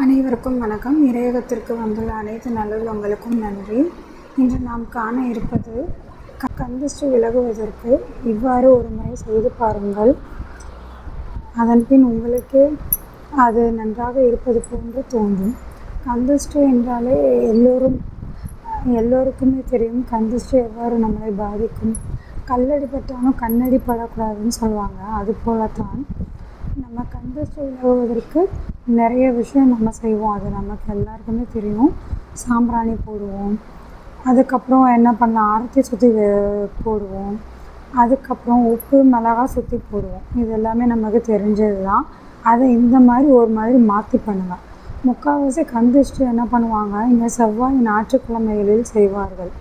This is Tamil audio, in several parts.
அனைவருக்கும் வணக்கம். இறையகத்திற்கு வந்துள்ள அனைத்து நல்லுள்ளங்களுக்கும் நன்றி. இன்று நாம் காண இருப்பது க- கந்திஷ்டி விலகுவதற்கு இவ்வாறு ஒரு முறை செய்து பாருங்கள். அதன்பின் உங்களுக்கே அது நன்றாக இருப்பது போன்று தோன்றும். கந்திஷ்டி என்றாலே எல்லோரும் எல்லோருக்குமே தெரியும் கந்திஷ்டி எவ்வாறு நம்மளை பாதிக்கும். கல்லடி பட்டாலும் கண்ணடி படக்கூடாதுன்னு சொல்லுவாங்க அது போலத்தான் நம்ம கந்த விலகுவதற்கு நிறைய விஷயம் நம்ம செய்வோம். அது நமக்கு எல்லாருக்குமே தெரியும். சாம்பிராணி போடுவோம். அதுக்கப்புறம் என்ன பண்ணலாம்? ஆரத்தி சுற்றி போடுவோம். அதுக்கப்புறம் உப்பு மிளகா சுற்றி போடுவோம். இது எல்லாமே நமக்கு தெரிஞ்சது தான் அதை இந்த மாதிரி ஒரு மாதிரி மாற்றி பண்ணுங்கள் முக்கால்வாசி கந்திஷ்டி என்ன பண்ணுவாங்க? இந்த செவ்வாய் ஞாயிற்றுக்கிழமைகளில் செய்வார்கள்.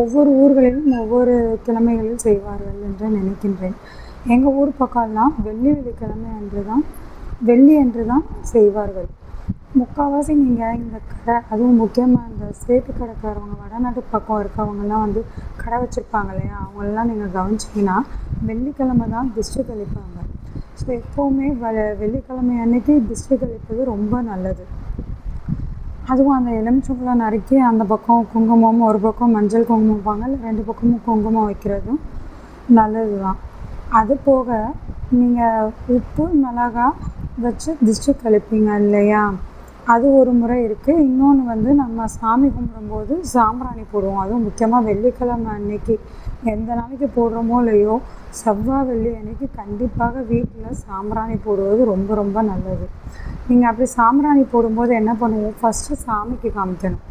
ஒவ்வொரு ஊர்களிலும் ஒவ்வொரு கிழமைகளில் செய்வார்கள் என்று நினைக்கின்றேன். எங்கள் ஊர் பக்கம்லாம் வெள்ளி வெள்ளிக்கிழமை அன்று தான் வெள்ளி அன்று தான் செய்வார்கள். முக்கால்வாசி நீங்கள் இந்த கடை அதுவும் முக்கியமாக இந்த சேட்டு கடைக்காரவங்க வடநாட்டு பக்கம் இருக்கவங்கலாம் வந்து கடை வச்சுருப்பாங்க இல்லையா? அவங்களெலாம் நீங்கள் கவனிச்சிங்கன்னா வெள்ளிக்கிழமை தான் திஷ்டி கழிப்பாங்க ஸோ எப்போவுமே வ வெள்ளிக்கிழமை அன்னைக்கு திஷ்டி கழிப்பது ரொம்ப நல்லது. அதுவும் அந்த எலுமிச்சம்பழம் நறுக்கி அந்த பக்கம் குங்குமம் ஒரு பக்கம் மஞ்சள் குங்குமம் வைப்பாங்க இல்லை ரெண்டு பக்கமும் குங்குமம் வைக்கிறதும் நல்லது தான் அது போக நீங்கள் உப்பு மிளகா வச்சு திஷ்டி கழிப்பீங்க இல்லையா? அது ஒரு முறை இருக்குது இன்னொன்று வந்து நம்ம சாமி கும்பிடும்போது சாம்பிராணி போடுவோம். அதுவும் முக்கியமாக வெள்ளிக்கிழமை அன்னைக்கு. எந்த நாளைக்கு போடுறோமோ இல்லையோ செவ்வாய் வெள்ளி அன்னைக்கு கண்டிப்பாக வீட்டில் சாம்பிராணி போடுவது ரொம்ப ரொம்ப நல்லது. நீங்கள் அப்படி சாம்பிராணி போடும்போது என்ன பண்ணுவோம்? ஃபஸ்ட்டு சாமிக்கு காமிக்கணும்.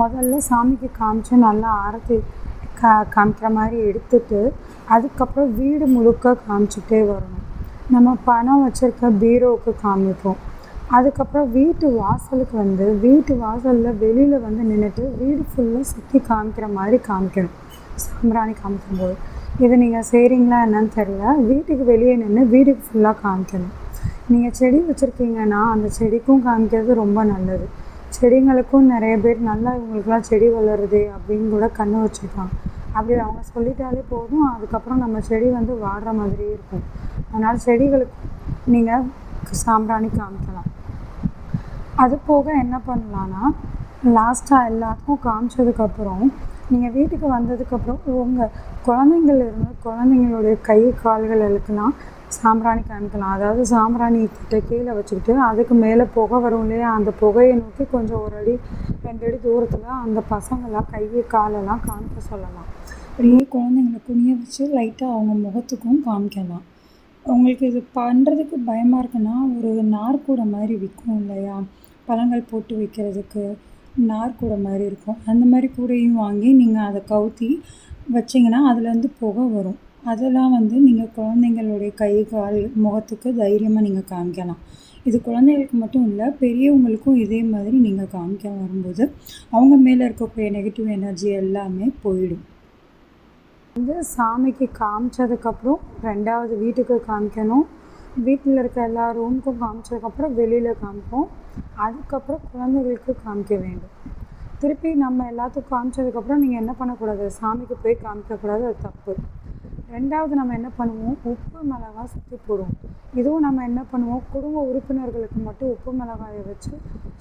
முதல்ல சாமிக்கு காமிச்சு நல்லா ஆரத்தி கா காமிக்கிற மாதிரி எடுத்துட்டு அதுக்கப்புறம் வீடு முழுக்க காமிச்சிட்டே வரணும். நம்ம பணம் வச்சுருக்க பீரோவுக்கு காமிப்போம். அதுக்கப்புறம் வீட்டு வாசலுக்கு வந்து வீட்டு வாசலில் வெளியில் வந்து நின்றுட்டு வீடு ஃபுல்லாக சுற்றி காமிக்கிற மாதிரி காமிக்கணும். சாம்பிராணி காமிக்கும்போது. இது நீங்கள் செய்கிறீங்களா என்னன்னு தெரியல. வீட்டுக்கு வெளியே நின்று வீட்டுக்கு ஃபுல்லாக காமிக்கணும். நீங்கள் செடி வச்சுருக்கீங்கன்னா அந்த செடிக்கும் காமிக்கிறது ரொம்ப நல்லது. செடிங்களுக்கும் நிறைய பேர் நல்லா இவங்களுக்குலாம் செடி வளருது அப்படின்னு கூட கண்ணு வச்சுருப்பாங்க அப்படி அவங்க சொல்லிட்டாலே போதும் அதுக்கப்புறம் நம்ம செடி வந்து வாடுற மாதிரியே இருக்கும். அதனால் செடிகளுக்கு நீங்கள் சாம்பிராணி காமிக்கலாம். அது போக என்ன பண்ணலான்னா லாஸ்ட்டாக எல்லாத்துக்கும் காமிச்சதுக்கப்புறம் நீங்கள் வீட்டுக்கு வந்ததுக்கப்புறம் உங்கள் குழந்தைங்கள் இருந்து குழந்தைங்களுடைய கை கால்கள் கால்களுக்கெல்லாம் சாம்பிராணி காமிக்கலாம் அதாவது சாம்பிராணி கிட்ட கீழே வச்சுக்கிட்டு அதுக்கு மேலே புகை வரும் இல்லையா? அந்த புகையை நோக்கி கொஞ்சம் ஒரு அடி ரெண்டு அடி தூரத்தில் அந்த பசங்களாம் கை காலெல்லாம் காமிக்க சொல்லலாம். அப்படியே குழந்தைங்களை குனிய வச்சு லைட்டாக அவங்க முகத்துக்கும் காமிக்கலாம். உங்களுக்கு இது பண்ணுறதுக்கு பயமாக இருக்குன்னா ஒரு நார்கூடை மாதிரி விற்கும் இல்லையா? பழங்கள் போட்டு வைக்கிறதுக்கு நார்கூடை மாதிரி இருக்கும். அந்த மாதிரி கூடையும் வாங்கி நீங்கள் அதை கவுத்தி வச்சிங்கன்னா அதுலேருந்து புகை வரும். அதெல்லாம் வந்து நீங்கள் குழந்தைங்களுடைய கை கால் முகத்துக்கு தைரியமாக நீங்கள் காமிக்கலாம். இது குழந்தைகளுக்கு மட்டும் இல்லை பெரியவங்களுக்கும் இதே மாதிரி நீங்கள் காமிக்க வரும்போது அவங்க மேலே இருக்கக்கூடிய நெகட்டிவ் எனர்ஜி எல்லாமே போயிடும். வந்து சாமிக்கு காமிச்சதுக்கப்புறம் ரெண்டாவது வீட்டுக்கு காமிக்கணும். வீட்டில் இருக்க எல்லா ரூமுக்கும் காமிச்சதுக்கப்புறம் வெளியில் காமிப்போம். அதுக்கப்புறம் குழந்தைகளுக்கு காமிக்க வேண்டும். திருப்பி நம்ம எல்லாத்துக்கும் காமிச்சதுக்கப்புறம் நீங்கள் என்ன பண்ணக்கூடாது? சாமிக்கு போய் காமிக்கக்கூடாது அது தப்பு. ரெண்டாவது நம்ம என்ன பண்ணுவோம்? உப்பு மிளகாய் சுற்றி போடுவோம். இதுவும் நம்ம என்ன பண்ணுவோம்? குடும்ப உறுப்பினர்களுக்கு மட்டும் உப்பு மிளகாயை வச்சு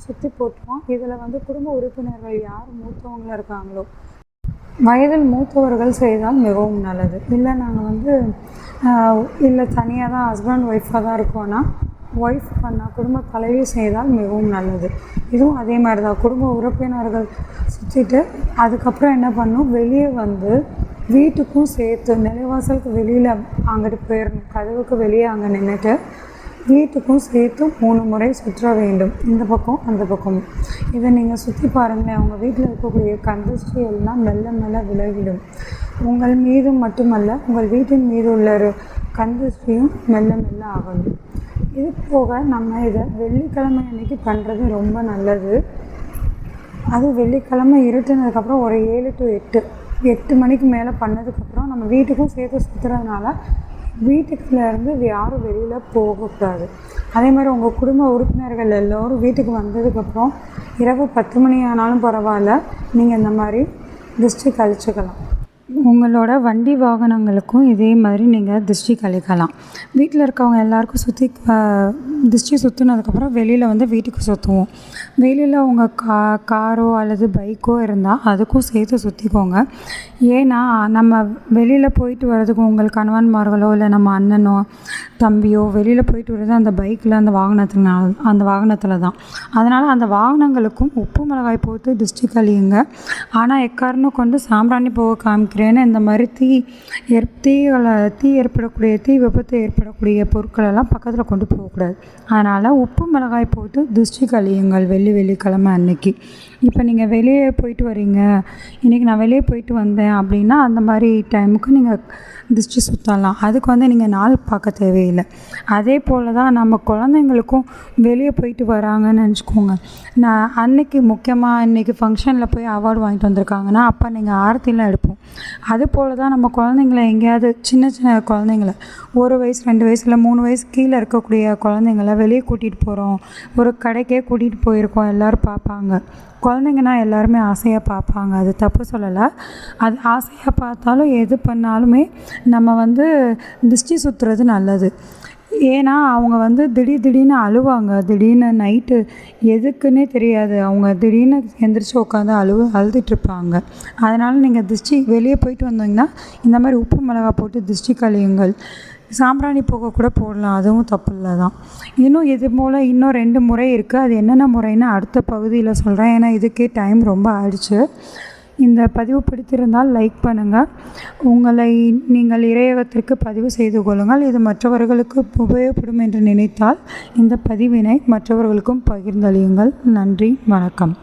சுற்றி போட்டுருவோம். இதில் வந்து குடும்ப உறுப்பினர்கள் யார்? மூத்தவங்களாக இருக்காங்களோ? வயதில் மூத்தவர்கள் செய்தால் மிகவும் நல்லது. இல்லை நாங்கள் வந்து இல்லை தனியாக தான் ஹஸ்பண்ட் ஒய்ஃபாக தான் இருக்கோன்னா ஒய்ஃப் பண்ணால் குடும்ப தலைவி செய்தால் மிகவும் நல்லது. இதுவும் அதே மாதிரி தான் குடும்ப உறுப்பினர்கள் சுற்றிட்டு அதுக்கப்புறம் என்ன பண்ணும்? வெளியே வந்து வீட்டுக்கும் சேர்த்து நிலைவாசலுக்கு வெளியில் அங்கிட்டு போயிடணும் கதவுக்கு வெளியே அங்கே நின்றுட்டு வீட்டுக்கும் சேர்த்து மூணு முறை சுற்ற வேண்டும். இந்த பக்கம் அந்த பக்கம் இதை நீங்கள் சுற்றி பாருங்களேன். உங்கள் வீட்டில் இருக்கக்கூடிய கந்திஷ்டி எல்லாம் மெல்ல மெல்ல விலகிடும். உங்கள் மீது மட்டுமல்ல உங்கள் வீட்டின் மீது உள்ள ஒரு கந்திஷ்டியும் மெல்ல மெல்ல ஆகணும் இது போக நம்ம இதை வெள்ளிக்கிழமை அன்னைக்கு பண்ணுறது ரொம்ப நல்லது. அதுவும் வெள்ளிக்கிழமை இருட்டுனதுக்கப்புறம் ஒரு ஏழு டு எட்டு. எட்டு மணிக்கு மேலே பண்ணதுக்கப்புறம் நம்ம வீட்டுக்கும் சேர்த்து சுற்றுறதுனால வீட்டுக்குள்ளேருந்து யாரும் வெளியில் போகக்கூடாது. அதே மாதிரி உங்கள் குடும்ப உறுப்பினர்கள் எல்லோரும் வீட்டுக்கு வந்ததுக்கப்புறம் இரவு பத்து மணி ஆனாலும் பரவாயில்ல. நீங்கள் இந்த மாதிரி திருஷ்டி கழிச்சுக்கலாம் உங்களோட வண்டி வாகனங்களுக்கும் இதே மாதிரி நீங்கள் திருஷ்டி கழிக்கலாம். வீட்டில் இருக்கவங்க எல்லாருக்கும் சுற்றி திருஷ்டி சுற்றுனதுக்கப்புறம் வெளியில் வந்து வீட்டுக்கு சுற்றுவோம் வெளியில் உங்கள் கா காரோ அல்லது பைக்கோ இருந்தால் அதுக்கும் சேர்த்து சுற்றிக்கோங்க ஏன்னா நம்ம வெளியில் போயிட்டு வர்றதுக்கு உங்கள் கணவன்மார்களோ இல்லை நம்ம அண்ணனோ தம்பியோ வெளியில் போயிட்டு வர்றது அந்த பைக்கில் அந்த வாகனத்தினால் அந்த வாகனத்தில் தான். அதனால் அந்த வாகனங்களுக்கும் உப்பு மிளகாய் போட்டு திருஷ்டி கழியுங்க. ஆனால் எக்காரணம் கொண்டு சாம்பிராணி போக ஏன்னா இந்த மாதிரி தீ ஏற் தீகளை தீ ஏற்படக்கூடிய தீ விபத்து ஏற்படக்கூடிய பொருட்களெல்லாம் பக்கத்தில் கொண்டு போகக்கூடாது. அதனால் உப்பு மிளகாய் போட்டு திருஷ்டி கழியுங்கள் வெள்ளி வெள்ளிக்கிழமை அன்னைக்கு. இப்போ நீங்கள் வெளியே போயிட்டு வரீங்க. இன்றைக்கி நான் வெளியே போயிட்டு வந்தேன் அப்படின்னா அந்த மாதிரி டைமுக்கு நீங்கள் திருஷ்டி சுற்றலாம் அதுக்கு வந்து நீங்கள் நாள் பார்க்க தேவையில்லை. அதே போல் தான் நம்ம குழந்தைங்களுக்கும் வெளியே போயிட்டு வராங்கன்னு நினச்சிக்கோங்க. நான் அன்னைக்கு முக்கியமாக இன்றைக்கி ஃபங்க்ஷனில் போய் அவார்டு வாங்கிட்டு வந்திருக்காங்கன்னா அப்போ நீங்கள் ஆரத்திலாம் எடுப்போம் அது போல் தான் நம்ம குழந்தைங்கள எங்கேயாவது சின்ன சின்ன குழந்தைங்கள ஒரு வயசு ரெண்டு வயசு இல்லை மூணு வயசு கீழே இருக்கக்கூடிய குழந்தைங்கள வெளியே கூட்டிகிட்டு போகிறோம் ஒரு கடைக்கே கூட்டிகிட்டு போயிருக்கோம். எல்லோரும் பார்ப்பாங்க. குழந்தைங்கன்னா எல்லாருமே ஆசையாக பார்ப்பாங்க. அது தப்பு சொல்லலை. அது ஆசையாக பார்த்தாலும் எது பண்ணாலுமே நம்ம வந்து திருஷ்டி சுற்றுறது நல்லது. ஏன்னா அவங்க வந்து திடீர் திடீர்னு அழுவாங்க. திடீர்னு நைட்டு எதுக்குன்னே தெரியாது. அவங்க திடீர்னு எந்திரிச்சு உட்காந்து அழுவு அழுதுட்ருப்பாங்க அதனால் நீங்கள் திருஷ்டி வெளியே போயிட்டு வந்தீங்கன்னா இந்த மாதிரி உப்பு மிளகா போட்டு திருஷ்டி கழியுங்கள். சாம்பிராணி போக கூட போடலாம். அதுவும் தப்பு இல்லை தான். இன்னும் இது போல் இன்னும் ரெண்டு முறை இருக்குது அது என்னென்ன முறைன்னு அடுத்த பகுதியில் சொல்கிறேன் ஏன்னா இதுக்கே டைம் ரொம்ப ஆயிடுச்சு. இந்த பதிவு பிடித்திருந்தால் லைக் பண்ணுங்கள் உங்களை நீங்கள் இறையகத்திற்கு பதிவு செய்து கொள்ளுங்கள். இது மற்றவர்களுக்கு உபயோகப்படும் என்று நினைத்தால் இந்த பதிவினை மற்றவர்களுக்கும் பகிர்ந்தளியுங்கள். நன்றி வணக்கம்.